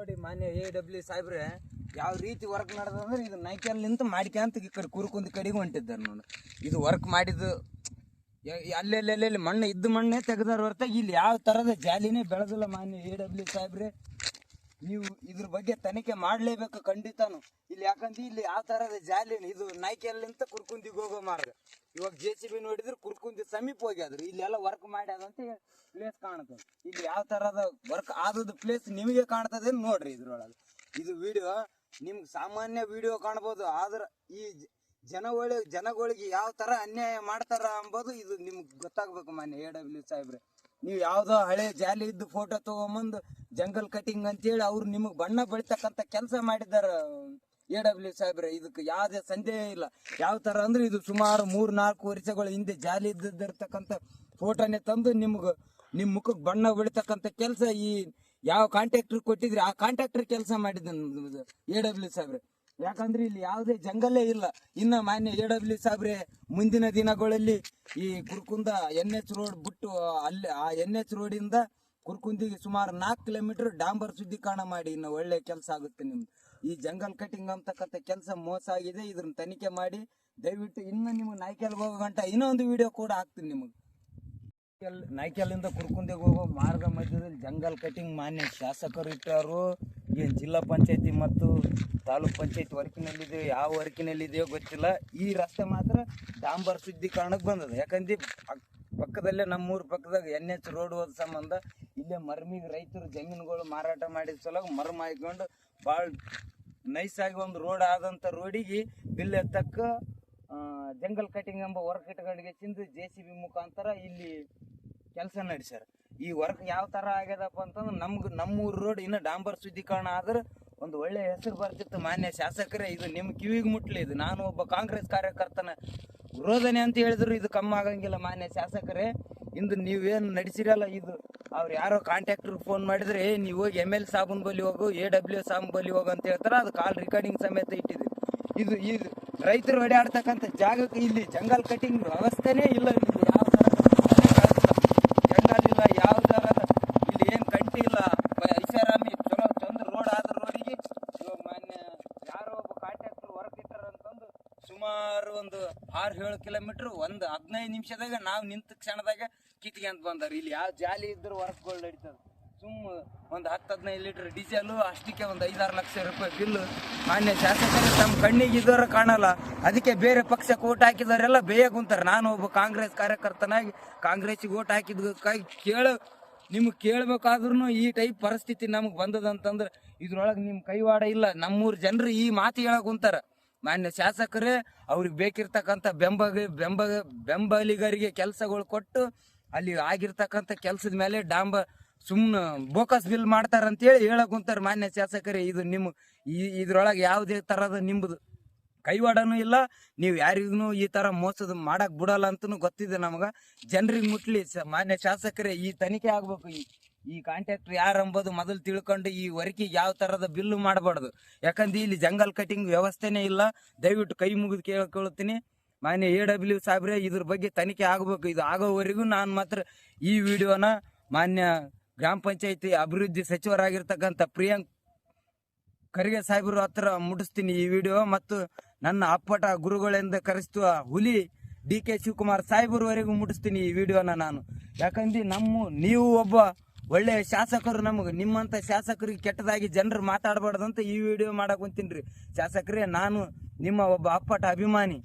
ನೋಡಿ ಮಾನ್ಯ A W ಸಾಹೇಬ್ರೆ, ಯಾವ ರೀತಿ ವರ್ಕ್ ನಡೆದಂದ್ರೆ ಇದು ನೈಕಲ್ ನಿಂತು ಮಾಡ್ಕ್ಯಾಂತ ಈ ಕಡೆ ಕುರ್ಕೊಂದ್ ಕಡೆಗೆ ಹೊಂಟಿದ್ದಾರೆ ನೋಡಿ. ಇದು ವರ್ಕ್ ಮಾಡಿದ್ದು ಅಲ್ಲೆಲ್ಲೆಲ್ಲೆಲ್ಲಿ ಅಲ್ಲೆಲ್ಲೆಲ್ಲಿ ಮಣ್ಣು ಇದ್ದ ಮಣ್ಣೇ ತೆಗೆದಾರ ಹೊರತಾಗಿ ಇಲ್ಲಿ ಯಾವ ಥರದ ಜಾಲಿನೇ ಬೆಳೆದಿಲ್ಲ ಮಾನ್ಯ ಎ ಡಬ್ಲ್ಯೂ ಸಾಹೇಬ್ರೆ. ನೀವು ಇದ್ರ ಬಗ್ಗೆ ತನಿಖೆ ಮಾಡಲೇಬೇಕು ಖಂಡಿತನು. ಇಲ್ಲಿ ಯಾಕಂದ್ರೆ ಇಲ್ಲಿ ಯಾವ ಥರದ ಜಾಲಿ ಇದು ನೈಕೆಲ್ಲಿಂತ ಕುರ್ಕುಂದಿಗೆ ಹೋಗೋ ಮಾರ್ಗ. ಇವಾಗ ಜೆ ಸಿ ಬಿ ನೋಡಿದ್ರೆ ಕುರ್ಕುಂದಿ ಸಮೀಪ ಹೋಗ್ಯಾದ್ರು. ಇಲ್ಲೆಲ್ಲ ವರ್ಕ್ ಮಾಡ್ಯಾದಂತ ಪ್ಲೇಸ್ ಕಾಣ್ತದೆ. ಇಲ್ಲಿ ಯಾವ ಥರದ ವರ್ಕ್ ಆದದ್ದು ಪ್ಲೇಸ್ ನಿಮಗೆ ಕಾಣ್ತದೆ ನೋಡ್ರಿ ಇದ್ರೊಳಗೆ. ಇದು ವಿಡಿಯೋ ನಿಮ್ಗೆ ಸಾಮಾನ್ಯ ವಿಡಿಯೋ ಕಾಣ್ಬೋದು. ಆದ್ರೆ ಈ ಜನಗಳಿಗೆ ಜನಗಳ ಜನಗಳಿಗೆ ಯಾವ ಥರ ಅನ್ಯಾಯ ಮಾಡ್ತಾರ ಅಂಬೋದು ಇದು ನಿಮ್ಗೆ ಗೊತ್ತಾಗ್ಬೇಕು ಮಾನ್ಯ ಎ ಡಬ್ಲ್ಯೂ ಸಾಹೇಬ್ರೆ. ನೀವು ಯಾವ್ದೋ ಹಳೆ ಜಾಲಿ ಇದ್ದು ಫೋಟೋ ತಗೊಂಬಂದು ಜಂಗಲ್ ಕಟಿಂಗ್ ಅಂತೇಳಿ ಅವ್ರು ನಿಮಗ್ ಬಣ್ಣ ಬಳಿತಕ್ಕಂತ ಕೆಲಸ ಮಾಡಿದಾರ ಎ ಡಬ್ಲ್ಯೂ ಸಾಹೇಬ್ರೆ. ಇದಕ್ಕೆ ಯಾವುದೇ ಸಂದೇಹ ಇಲ್ಲ. ಯಾವ ತರ ಅಂದ್ರೆ ಇದು ಸುಮಾರು ಮೂರು, ನಾಲ್ಕು ವರ್ಷಗಳ ಹಿಂದೆ ಜಾಲಿ ಇದ್ದಿರ್ತಕ್ಕಂಥ ಫೋಟೋನೇ ತಂದು ನಿಮ್ಗೆ ನಿಮ್ಮ ಮುಖಕ್ಕೆ ಬಣ್ಣ ಬೆಳಿತಕ್ಕಂಥ ಕೆಲಸ ಈ ಯಾವ ಕಾಂಟ್ರಾಕ್ಟರ್ ಕೊಟ್ಟಿದ್ರಿ ಆ ಕಾಂಟ್ರಾಕ್ಟರ್ ಕೆಲಸ ಮಾಡಿದ್ದ ಎ ಡಬ್ಲ್ಯೂ ಸಾಹೇಬ್ರೆ. ಯಾಕಂದ್ರೆ ಇಲ್ಲಿ ಯಾವುದೇ ಜಂಗಲ್ಲೇ ಇಲ್ಲ. ಇನ್ನು ಮಾನ್ಯ ಎ ಡಬ್ಲ್ಯೂ ಸಾಬ್ರೆ ಮುಂದಿನ ದಿನಗಳಲ್ಲಿ ಈ ಕುರ್ಕುಂದ ಎನ್ ಎಚ್ ರೋಡ್ ಬಿಟ್ಟು ಅಲ್ಲಿ ಆ ಎನ್ ಎಚ್ ರೋಡಿಂದ ಕುರ್ಕುಂದಿಗೆ ಸುಮಾರು ನಾಲ್ಕು ಕಿಲೋಮೀಟರ್ ಡಾಂಬರ್ ಶುದ್ಧೀಕರಣ ಮಾಡಿ ಇನ್ನು ಒಳ್ಳೆ ಕೆಲಸ ಆಗುತ್ತೆ ನಿಮ್ದು. ಈ ಜಂಗಲ್ ಕಟಿಂಗ್ ಅಂತಕ್ಕಂಥ ಕೆಲಸ ಮೋಸ ಆಗಿದೆ, ಇದ್ರನ್ನ ತನಿಖೆ ಮಾಡಿ ದಯವಿಟ್ಟು ಇನ್ನು ನಿಮ್ಗೆ ನಾಯ್ಕೆಲ್ ಹೋಗೋ ಗಂಟ ಇನ್ನೊಂದು ವಿಡಿಯೋ ಕೂಡ ಹಾಕ್ತೀನಿ ನಿಮಗೆ. ನಾಯ್ಕೆಲ್ ನಾಯ್ಕೆಲ್ಲಿಂದ ಕುರ್ಕುಂದಿಗೆ ಹೋಗೋ ಮಾರ್ಗ ಮಧ್ಯದಲ್ಲಿ ಜಂಗಲ್ ಕಟಿಂಗ್ ಮಾನ್ಯ ಶಾಸಕರು ಇಟ್ಟಾರು. ಏನು ಜಿಲ್ಲಾ ಪಂಚಾಯತಿ ಮತ್ತು ತಾಲೂಕ್ ಪಂಚಾಯತಿ ವರ್ಕಿನಲ್ಲಿದೆಯೋ, ಯಾವ ವರ್ಕಿನಲ್ಲಿದೆಯೋ ಗೊತ್ತಿಲ್ಲ. ಈ ರಸ್ತೆ ಮಾತ್ರ ಡಾಂಬರ್ ಶುದ್ಧೀಕರಣಕ್ಕೆ ಬಂದದ ಯಾಕಂದ್ರೆ ಪಕ್ಕದಲ್ಲೇ ನಮ್ಮೂರ ಪಕ್ಕದಾಗ ಎನ್ ಎಚ್ ರೋಡ್ ಹೋದ ಸಂಬಂಧ ಇಲ್ಲೇ ಮರ್ಮಿಗೆ ರೈತರು ಜಮೀನುಗಳು ಮಾರಾಟ ಮಾಡಿದ ಸಲುವಾಗಿ ಮರ್ಮ ಹಾಕೊಂಡು ಭಾಳ ನೈಸ್ ಆಗಿ ಒಂದು ರೋಡ್ ಆದಂಥ ರೋಡಿಗೆ ಬಿಲ್ ಎತ್ತಕ್ಕ ಜಂಗಲ್ ಕಟಿಂಗ್ ಎಂಬ ವರ್ಕ್ ಇಟ್ಗಳಿಗೆ ಚಿಂದು ಜೆ ಸಿ ಬಿ ಮುಖಾಂತರ ಇಲ್ಲಿ ಕೆಲಸ ನಡೆಸ್ಯಾರ. ಈ ವರ್ಕ್ ಯಾವ ತರ ಆಗ್ಯದಪ್ಪ ಅಂತಂದ್ರೆ ನಮ್ಗೆ ನಮ್ಮೂರು ರೋಡ್ ಇನ್ನು ಡಾಂಬರ್ ಶುದ್ಧೀಕರಣ ಆದ್ರೆ ಒಂದು ಒಳ್ಳೆ ಹೆಸರು ಬರ್ತಿತ್ತು ಮಾನ್ಯ ಶಾಸಕರೇ, ಇದು ನಿಮ್ಮ ಕಿವಿಗೆ ಮುಟ್ಲಿ, ಇದು ನಾನು ಒಬ್ಬ ಕಾಂಗ್ರೆಸ್ ಕಾರ್ಯಕರ್ತನ ವಿರೋಧನೆ ಅಂತ ಹೇಳಿದ್ರು ಇದು ಕಮ್ಮಿ ಆಗಂಗಿಲ್ಲ ಮಾನ್ಯ ಶಾಸಕರೇ. ಇಂದು ನೀವೇನು ನಡೆಸಿರಲ್ಲ ಇದು? ಅವ್ರು ಯಾರೋ ಕಾಂಟ್ಯಾಕ್ಟರ್ ಫೋನ್ ಮಾಡಿದ್ರೆ ನೀವು ಹೋಗಿ ಎಂ ಎಲ್ ಸಾಬೂನ್ ಬಲಿ ಹೋಗು ಎ ಡಬ್ಲ್ಯೂ ಸಾಬೂನ್ ಬಲಿ ಹೋಗು ಅಂತ ಹೇಳ್ತಾರೆ. ಅದು ಕಾಲ್ ರೆಕಾರ್ಡಿಂಗ್ ಸಮೇತ ಇಟ್ಟಿದೆ. ಇದು ಇದು ರೈತರು ಓಡಾಡ್ತಕ್ಕಂಥ ಜಾಗಕ್ಕೆ ಇಲ್ಲಿ ಜಂಗಲ್ ಕಟಿಂಗ್ ವ್ಯವಸ್ಥೆನೇ ಇಲ್ಲ. ಇಲ್ಲಿ ಯಾವ ಥರ ಜಂಗಲ್ ಇಲ್ಲ ಯಾವ ಥರದ ಇಲ್ಲಿ ಏನು ಕಂಟಿ ಇಲ್ಲ ಮ- ಐಷಾರಾಮಿ ಚಲೋ ಚಂದ್ರ ರೋಡ್ ಆದ ರೋಡಿಗೆ ಇವಾಗ ಮಾನ್ಯ ಯಾರೋ ಒಬ್ಬ ಕಾಂಟ್ರಾಕ್ಟರ್ ವರ್ಕ್ ಇಟ್ಟಾರ ಅಂತಂದು ಸುಮಾರು ಒಂದು ಆರು ಏಳು ಕಿಲೋಮೀಟರ್ ಒಂದು ಹದಿನೈದು ನಿಮಿಷದಾಗ ನಾವು ನಿಂತ ಕ್ಷಣದಾಗ ಕಿತ್ಕೊಂತ ಬಂದಾರ. ಇಲ್ಲಿ ಯಾವ ಜಾಲಿ ಇದ್ರೂ ವರ್ಕ್ಗಳು ನಡೀತದ ಸುಮ್ಮ ಒಂದು ಹತ್ತು ಹದಿನೈದು ಲೀಟ್ರ್ ಡೀಸೆಲು ಅಷ್ಟಕ್ಕೆ ಒಂದು ಐದಾರು ಲಕ್ಷ ರೂಪಾಯಿ ಬಿಲ್ ಮಾನ್ಯ ಶಾಸಕರು ತಮ್ಮ ಕಣ್ಣಿಗೆ ಇದ್ದವರು ಕಾಣಲ್ಲ. ಅದಕ್ಕೆ ಬೇರೆ ಪಕ್ಷಕ್ಕೆ ಓಟ್ ಹಾಕಿದವರೆಲ್ಲ ಬೇಯ ಕುಂತಾರೆ ನಾನು ಒಬ್ಬ ಕಾಂಗ್ರೆಸ್ ಕಾರ್ಯಕರ್ತನಾಗಿ ಕಾಂಗ್ರೆಸ್ಗೆ ಓಟ್ ಹಾಕಿದ್ದಕ್ಕಾಗಿ ಕೇಳ ನಿಮ್ಗೆ ಕೇಳ್ಬೇಕಾದ್ರೂ ಈ ಟೈಪ್ ಪರಿಸ್ಥಿತಿ ನಮಗೆ ಬಂದದಂತಂದ್ರೆ ಇದ್ರೊಳಗೆ ನಿಮ್ಮ ಕೈವಾಡ ಇಲ್ಲ. ನಮ್ಮೂರು ಜನರು ಈ ಮಾತು ಹೇಳಕ್ ಕುಂತಾರ ಮಾನ್ಯ ಶಾಸಕರೇ, ಅವ್ರಿಗೆ ಬೇಕಿರ್ತಕ್ಕಂಥ ಬೆಂಬ ಬೆಂಬ ಬೆಂಬಲಿಗರಿಗೆ ಕೆಲಸಗಳು ಕೊಟ್ಟು, ಅಲ್ಲಿ ಆಗಿರ್ತಕ್ಕಂಥ ಕೆಲಸದ ಮೇಲೆ ಡಾಂಬ ಸುಮ್ಮನೆ ಬೋಕಸ್ ಬಿಲ್ ಮಾಡ್ತಾರಂತೇಳಿ ಹೇಳಕ್ ಕುಂತಾರ ಮಾನ್ಯ ಶಾಸಕರೇ. ಇದು ನಿಮ್ಮ ಈ, ಇದ್ರೊಳಗೆ ಯಾವುದೇ ಥರದ ನಿಮ್ಮದು ಕೈವಾಡನೂ ಇಲ್ಲ. ನೀವು ಯಾರಿಗೂ ಈ ಥರ ಮೋಸದ ಮಾಡಕ್ಕೆ ಬಿಡಲ್ಲ ಅಂತಲೂ ಗೊತ್ತಿದೆ ನಮಗೆ. ಜನರಿಗೆ ಮುಟ್ಲಿ ಮಾನ್ಯ ಶಾಸಕರೇ, ಈ ತನಿಖೆ ಆಗ್ಬೇಕು ಈ ಈ ಕಾಂಟ್ರಾಕ್ಟರ್ ಯಾರು ಅಂಬೋದು ಮೊದಲು ತಿಳ್ಕೊಂಡು ಈ ವರ್ಕಿಗೆ ಯಾವ ಥರದ ಬಿಲ್ಲು ಮಾಡಬಾರ್ದು. ಯಾಕಂದ್ರೆ ಇಲ್ಲಿ ಜಂಗಲ್ ಕಟಿಂಗ್ ವ್ಯವಸ್ಥೆನೇ ಇಲ್ಲ. ದಯವಿಟ್ಟು ಕೈ ಮುಗಿದು ಕೇಳ್ಕೊಳ್ತೀನಿ. ಮಾನ್ಯ ಎ ಡಬ್ಲ್ಯೂ ಸಾಬ್ರೆ, ಇದ್ರ ಬಗ್ಗೆ ತನಿಖೆ ಆಗಬೇಕು. ಇದು ಆಗೋವರೆಗೂ ನಾನು ಮಾತ್ರ ಈ ವಿಡಿಯೋನ ಮಾನ್ಯ ಗ್ರಾಮ ಪಂಚಾಯತಿ ಅಭಿವೃದ್ಧಿ ಸಚಿವರಾಗಿರ್ತಕ್ಕಂಥ ಪ್ರಿಯಾಂಕ್ ಖರ್ಗೆ ಸಾಹೇಬ್ರ ಹತ್ರ ಮುಟ್ಟಿಸ್ತೀನಿ ಈ ವಿಡಿಯೋ. ಮತ್ತು ನನ್ನ ಅಪ್ಪಟ ಗುರುಗಳಿಂದ ಕರೆಸುವ ಹುಲಿ ಡಿ ಕೆ ಶಿವಕುಮಾರ್ ಸಾಹೇಬ್ರವರೆಗೂ ಮುಟ್ಟಿಸ್ತೀನಿ ಈ ವಿಡಿಯೋನ ನಾನು. ಯಾಕಂದ್ರೆ ನಮ್ಮ ನೀವು ಒಬ್ಬ ಒಳ್ಳೆಯ ಶಾಸಕರು ನಮಗೆ, ನಿಮ್ಮಂತ ಶಾಸಕರಿಗೆ ಕೆಟ್ಟದಾಗಿ ಜನರು ಮಾತಾಡಬಾರ್ದಂತ ಈ ವಿಡಿಯೋ ಮಾಡಕ್ ಕುಂತೀನಿ ಶಾಸಕರೇ, ನಾನು ನಿಮ್ಮ ಒಬ್ಬ ಅಪ್ಪಟ ಅಭಿಮಾನಿ.